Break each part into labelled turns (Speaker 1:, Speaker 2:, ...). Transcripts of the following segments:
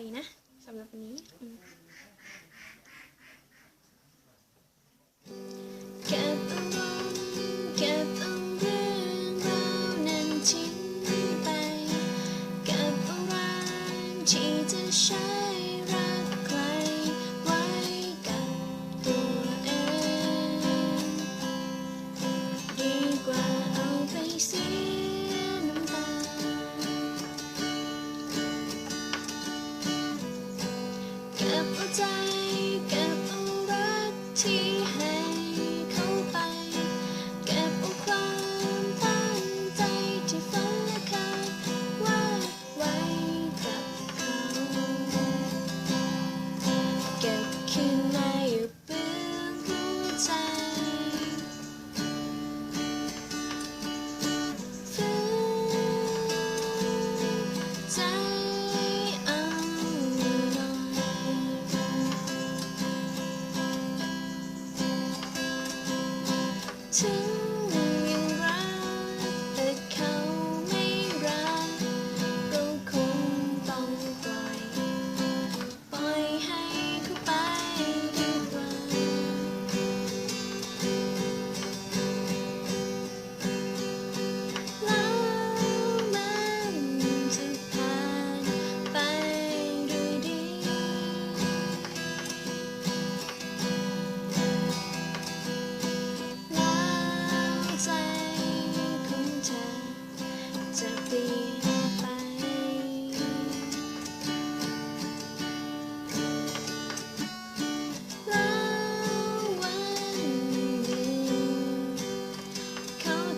Speaker 1: อยนะสำหรับวันนี้ก็บเอาก็บเอาเรื่องรานั้นทิ้งไปก็บเอาแรงที่จะใช้รัก 情。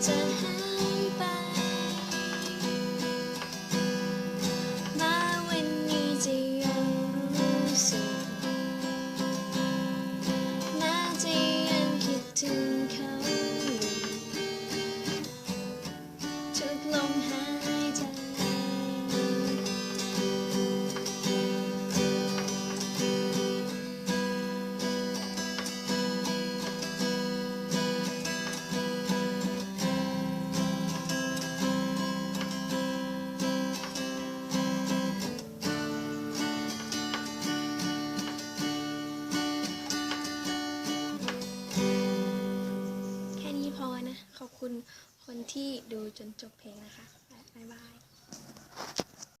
Speaker 1: to have. คนที่ดูจนจบเพลงนะคะ บ๊ายบาย